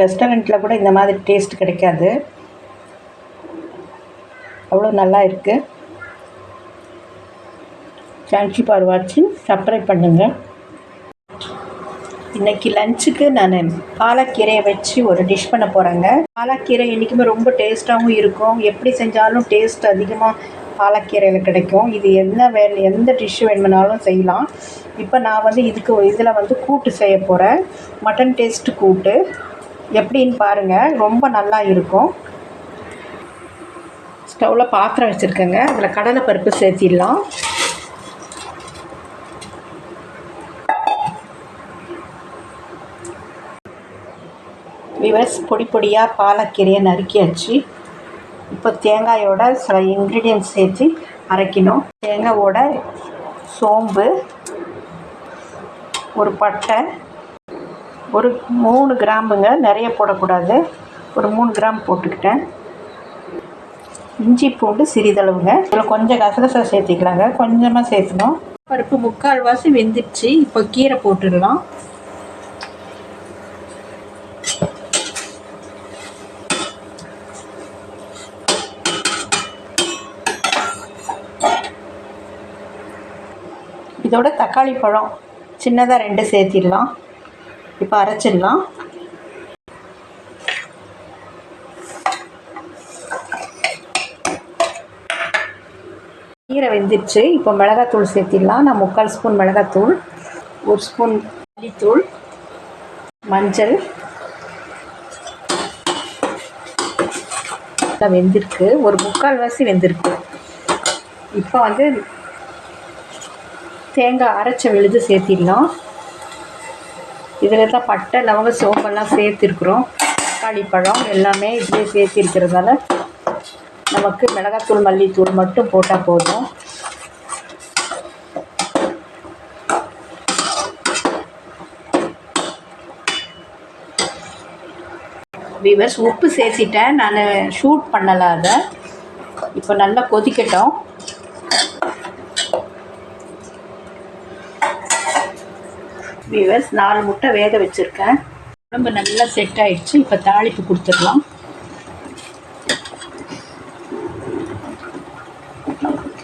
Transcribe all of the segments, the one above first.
ரெஸ்டாரண்ட்டில் கூட இந்த மாதிரி டேஸ்ட் கிடைக்காது. அவ்வளோ நல்லா இருக்குது தேங்க்யூ ஃபார் வாட்சிங் சப்ஸ்கிரைப் பண்ணுங்கள் இன்றைக்கி லஞ்சுக்கு நான் பாலக்கீரையை வச்சு ஒரு டிஷ் பண்ண போகிறேங்க பாலக்கீரை என்றைக்குமே ரொம்ப டேஸ்ட்டாகவும் இருக்கும். எப்படி செஞ்சாலும் டேஸ்ட் அதிகமாக பாலக்கீரையில் கிடைக்கும். இது என்ன வே எந்த டிஷ் வேணுமானாலும் செய்யலாம். இப்போ நான் வந்து இதுக்கு இதில் வந்து கூட்டு செய்ய போகிறேன் மட்டன் டேஸ்ட்டு கூட்டு. எப்படின்னு பாருங்கள் ரொம்ப நல்லா இருக்கும். ஸ்டவ்வில் பாத்திரம் வச்சுருக்கேங்க. அதில் கடலைப்பருப்பு சேர்த்திடலாம். விவஸ் பொடி பொடியாக பாலக்கீரையை நறுக்கியாச்சு இப்போ தேங்காயோட சில இன்க்ரீடியன்ஸ் சேர்த்து அரைக்கணும். தேங்காயோட சோம்பு ஒரு பட்டை ஒரு மூணு கிராம்புங்க நிறைய போடக்கூடாது. ஒரு மூணு கிராம் போட்டுக்கிட்டேன். இஞ்சி பூண்டு சிறிதளவுங்க. இதில் கொஞ்சம் கசகசா சேர்த்திக்கலாங்க. கொஞ்சமாக சேர்த்துணும் பருப்பு முக்கால்வாசி வெந்துடுச்சு. இப்போ கீரை போட்டுடலாம். இதோட தக்காளி பழம் சின்னதாக ரெண்டு சேர்த்திடலாம். இப்போ அரைச்சிடலாம். கீரை வெந்துடுச்சு இப்போ மிளகாத்தூள் சேர்த்திடலாம். நான் முக்கால் ஸ்பூன் மிளகாத்தூள் ஒரு ஸ்பூன் மல்லித்தூள் மஞ்சள். வெந்திருக்கு. ஒரு முக்கால் வாசி வெந்திருக்கு. இப்போ வந்து தேங்காய் அரைச்ச விழுது சேர்த்திடலாம். இதில் தான் பட்டை லவங்க சோம்பெல்லாம் சேர்த்துருக்குறோம். தக்காளி பழம் எல்லாமே இதிலே சேர்த்திருக்கிறதால நமக்கு மிளகாத்தூள் மல்லித்தூள் மட்டும் போட்டால் போதும். வீவர்ஸ் உப்பு சேர்த்திட்டேன். நான் ஷூட் பண்ணலை அதை. இப்போ நல்லா கொதிக்கட்டும். வீவர்ஸ் நாலு முட்டை வேக வச்சுருக்கேன். உடம்பு நல்லா செட் ஆகிடுச்சு இப்போ தாளிப்பு கொடுத்துடலாம்.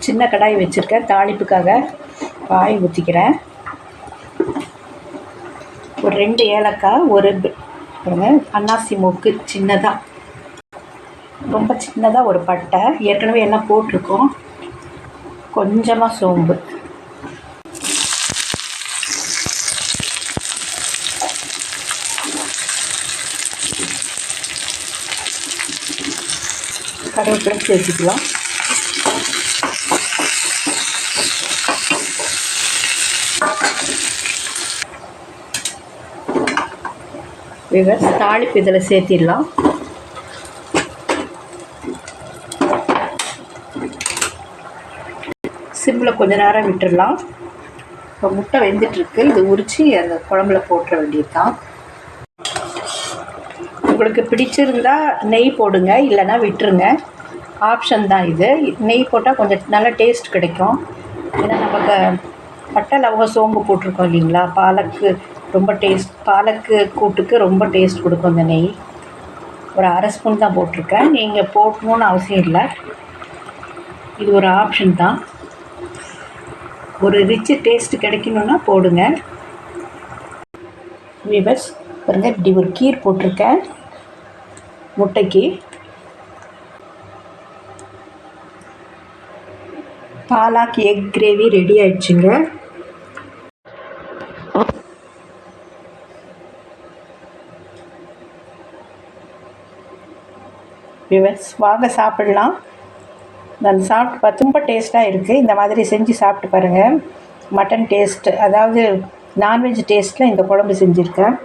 சின்ன கடாய் வச்சுருக்கேன் தாளிப்புக்காக காய் ஊற்றிக்கிறேன் ஒரு ரெண்டு ஏலக்காய் ஒரு அன்னாசி மூக்கு சின்னதாக ரொம்ப சின்னதாக ஒரு பட்டை. ஏற்கனவே எல்லாம் போட்டிருக்கோம். கொஞ்சமாக சோம்பு. கருவேப்பிலை சேர்த்துக்கலாம் விவஸ் தாளிப்பு இதில் சேர்த்திடலாம். சிம்மில் கொஞ்ச நேரம் விட்டுடலாம். இப்போ முட்டை வெந்துட்டுருக்கு. இது உரித்து அந்த குழம்புல போட்டுற வேண்டியது தான் உங்களுக்கு பிடிச்சிருந்தா நெய் போடுங்க இல்லைன்னா விட்டுருங்க. ஆப்ஷன் தான் இது. நெய் போட்டால் கொஞ்சம் நல்ல டேஸ்ட் கிடைக்கும். ஏன்னா நமக்கு பட்டை லவங்க சோம்பு போட்டிருக்கோம் இல்லைங்களா? பாலக்கு ரொம்ப டேஸ்ட் பாலக்கு கூட்டுக்கு ரொம்ப டேஸ்ட் கொடுக்கும் இந்த நெய். ஒரு அரை ஸ்பூன் தான் போட்டிருக்கேன். நீங்கள் போடணுன்னு அவசியம் இல்லை. இது ஒரு ஆப்ஷன் தான். ஒரு ரிச்சு டேஸ்ட் கிடைக்கணுன்னா போடுங்க. விவஸ் பாருங்க இப்படி ஒரு கீர் போட்டிருக்கேன். முட்டைக்கு பாலாக் எக் கிரேவி ரெடி ஆயிடுச்சுங்க. விவர்ஸ் வாங்க சாப்பிடலாம். நான் சாப்பிட்டு பார்த்து ரொம்ப டேஸ்ட்டாக இருக்குது இந்த மாதிரி செஞ்சு சாப்பிட்டு பாருங்கள் மட்டன் டேஸ்ட் அதாவது நான்வெஜ் டேஸ்ட்டில் இந்த குழம்பு செஞ்சுருக்கேன்.